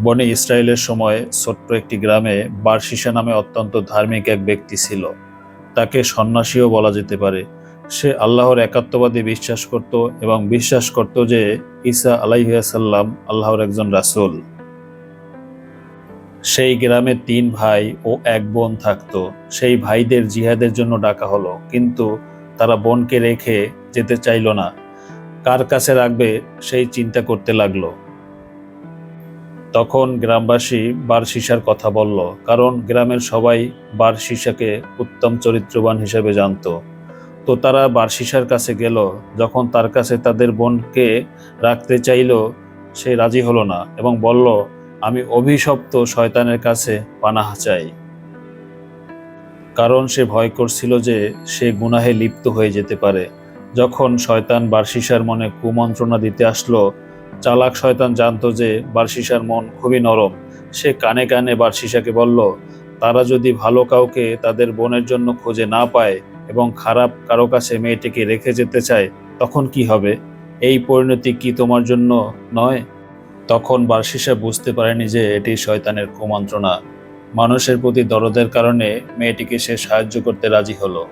বনে ইসরায়েলের সময় ছোট্ট একটি গ্রামে বারশিসা নামে অত্যন্ত ধার্মিক এক ব্যক্তি ছিল। তাকে সন্ন্যাসীও বলা যেতে পারে। সে আল্লাহর একাত্মবাদী বিশ্বাস করত এবং বিশ্বাস করত যে ঈসা আলাইহাসাল্লাম আল্লাহর একজন রাসূল। সেই গ্রামে তিন ভাই ও এক বোন থাকতো। সেই ভাইদের জিহাদের জন্য ডাকা হলো, কিন্তু তারা বোনকে রেখে যেতে চাইল না। কার কাছে রাখবে সেই চিন্তা করতে লাগল। তখন গ্রামবাসী বারশিসার কথা বলল, কারণ গ্রামের সবাই বারশিসাকে উত্তম চরিত্রবান হিসেবে জানতো। তো তারা বারশিসার কাছে গেল, যখন তার কাছে তাদের বোনকে রাখতে চাইল, সে রাজি হলো না এবং বলল, আমি অভিশপ্ত শয়তানের কাছে পানাহা চাই। কারণ সে ভয় করছিল যে সে গুনাহে লিপ্ত হয়ে যেতে পারে। যখন শয়তান বারশিসার মনে কুমন্ত্রণা দিতে আসলো চালাক শয়তান জানতো যে বারশিসার মন খুবই নরম। সে কানে কানে বারশিসাকে বলল, তারা যদি ভালো কাউকে তাদের বোনের জন্য খুঁজে না পায় এবং খারাপ কারও কাছে মেয়েটিকে রেখে যেতে চায়, তখন কি হবে? এই পরিণতি কি তোমার জন্য নয়? তখন বার্ষিসা বুঝতে পারেনি যে এটি শয়তানের কুমন্ত্রণা। মানুষের প্রতি দরদের কারণে মেয়েটিকে সে সাহায্য করতে রাজি হলো।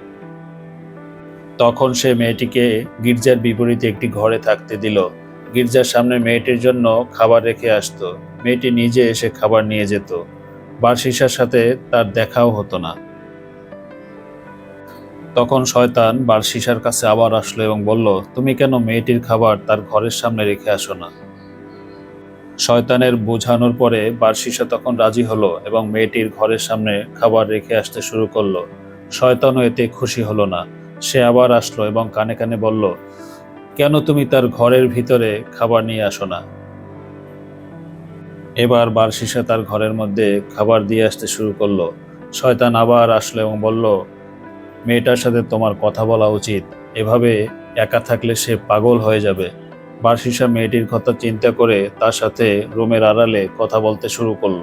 তখন সে মেয়েটিকে গির্জার বিপরীতে একটি ঘরে থাকতে দিল। গির্জার সামনে মেয়েটির জন্য খাবার রেখে আসতো। মেয়েটি নিজে এসে খাবার নিয়ে যেত। বার্ষিসার সাথে তার দেখাও হতো না। তখন শয়তান বার্ষিসার কাছে আবার আসলো এবং বলল, তুমি কেন মেয়েটির খাবার তার ঘরের সামনে রেখে আসো না? শয়তানের বোঝানোর পরে বার্ষিসা তখন রাজি হলো এবং মেয়েটির ঘরের সামনে খাবার রেখে আসতে শুরু করল। শয়তানও এতে খুশি হলো না। সে আবার আসলো এবং কানে কানে বলল কেন তুমি তার ঘরের ভিতরে খাবার নিয়ে আসো না? এবার বার্ষিসা তার ঘরের মধ্যে খাবার দিয়ে আসতে শুরু করল। শয়তান আবার আসলো এবং বলল, মেয়েটার সাথে তোমার কথা বলা উচিত। এভাবে একা থাকলে সে পাগল হয়ে যাবে। বার্ষিসা মেয়েটির কথা চিন্তা করে তার সাথে রুমের আড়ালে কথা বলতে শুরু করল।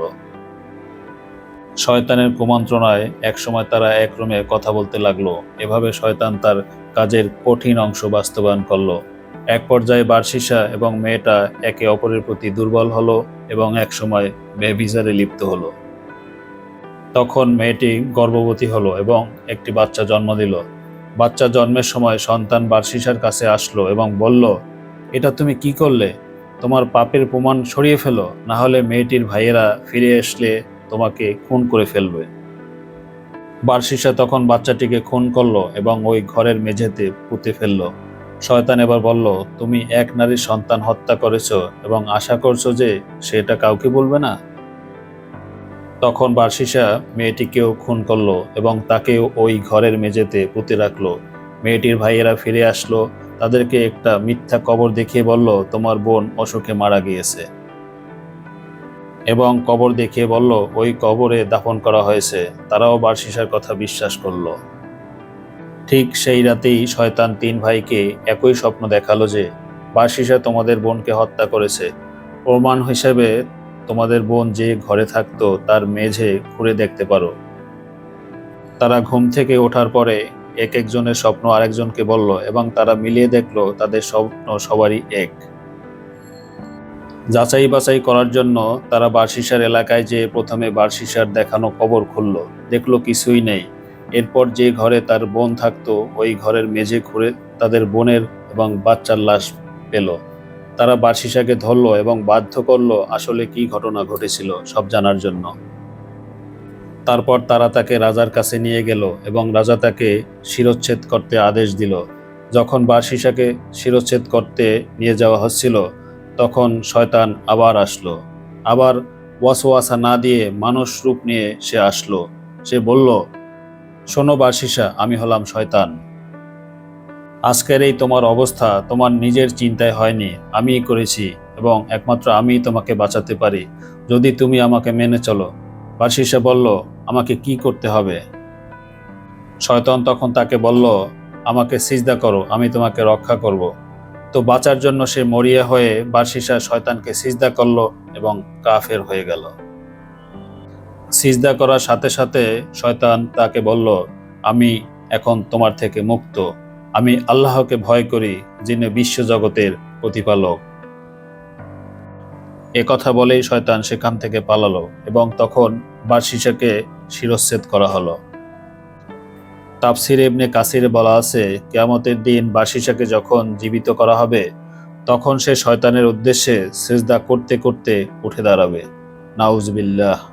শয়তানের কুমন্ত্রণায় একসময় তারা এক রুমে কথা বলতে লাগল। এভাবে শয়তান তার কাজের কঠিন অংশ বাস্তবায়ন করল। এক পর্যায়ে বার্ষিসা এবং মেয়েটা একে অপরের প্রতি দুর্বল হলো এবং একসময় বেভিজারে লিপ্ত হলো। তখন মেয়েটি গর্ভবতী হলো এবং একটি বাচ্চা জন্ম দিল। বাচ্চা জন্মের সময় সন্তান বার্ষিসার কাছে আসলো এবং বলল, এটা তুমি কি করলে? তোমার পাপের প্রমাণ সরিয়ে ফেলো না হলে মেয়েটির ভাইয়েরা ফিরে আসলে তোমাকে খুন করে ফেলবে। বার্ষিসা তখন বাচ্চাটিকে খুন করল এবং ওই ঘরের মেঝেতে পুঁতে ফেলল। শয়তান এবার বলল, তুমি এক নারীর সন্তান হত্যা করেছ এবং আশা করছ যে সেটা কাউকে বলবে না? তখন বার্ষিসা মেয়েটিকেও খুন করল এবং তাকেও ওই ঘরের মেঝেতে পুঁতে রাখল। মেয়েটির ভাইয়েরা ফিরে আসলো, তাদেরকে একটা মিথ্যা কবর দেখিয়ে বলল, তোমার বোন অসুখে মারা গিয়েছে। এবং কবর দেখিয়ে বলল, ওই কবরে দাফন করা হয়েছে। তারাও বার্ষিসার কথা বিশ্বাস করল। ঠিক সেই রাতেই শয়তান তিন ভাইকে একই স্বপ্ন দেখাল যে বার্ষিসা তোমাদের বোনকে হত্যা করেছে। প্রমাণ হিসেবে তোমাদের বোন যে ঘরে থাকতো, তার মেঝে ঘুরে দেখতে পারো। তারা ঘুম থেকে ওঠার পরে এক একজনের স্বপ্ন আরেকজনকে বলল এবং তারা মিলিয়ে দেখল, তাদের স্বপ্ন সবারই এক। যাচাই বাছাই করার জন্য তারা বার্ষিসার এলাকায় যে প্রথমে বার্ষিসার দেখানো কবর খুলল। দেখল কিছুই নেই। এরপর যে ঘরে তার বোন থাকতো, ওই ঘরের মেঝে ঘুরে তাদের বোনের এবং বাচ্চার লাশ পেল। তারা বার্ষিসাকে ধরলো এবং বাধ্য করল, আসলে কি ঘটনা ঘটেছিল, সব জানার জন্য। তারপর তারা তাকে রাজার কাছে নিয়ে গেল এবং রাজা তাকে শিরচ্ছেদ করতে আদেশ দিল। যখন বার্ষিসাকে শিরচ্ছেদ করতে নিয়ে যাওয়া হচ্ছিল তখন শয়তান আবার আসলো। আবার ওয়াসওয়াসা না দিয়ে মানুষ রূপ নিয়ে সে আসলো। সে বলল, শোনো বার্ষিসা আমি হলাম শয়তান। আজকের এই তোমার অবস্থা তোমার নিজের চিন্তায় হয়নি। আমিই করেছি এবং একমাত্র আমিই তোমাকে বাঁচাতে পারি। যদি তুমি আমাকে মেনে চলো। বার্ষিসা বলল, আমাকে কি করতে হবে? শয়তান তখন তাকে বলল, আমাকে সিজদা করো, আমি তোমাকে রক্ষা করব। তো বাঁচার জন্য সে মরিয়া হয়ে বার্ষিসা শয়তানকে সিজদা করল এবং কাফের হয়ে গেল। সিজদা করার সাথে সাথে শয়তান তাকে বলল, আমি এখন তোমার থেকে মুক্ত। আমি আল্লাহকে ভয় করি, যিনি বিশ্বজগতের প্রতিপালক। এ কথা বলেই শয়তান সেখান থেকে পালালো এবং তখন বার্ষিসাকে শিরচ্ছেদ করা হলো। তাফসির ইবনে কাসির বলা আছে, কেয়ামতের দিন বাসিসাকে যখন জীবিত করা হবে, তখন সে শয়তানের উদ্দেশ্যে সেজদা করতে করতে উঠে দাঁড়াবে। নাউজবিল্লাহ।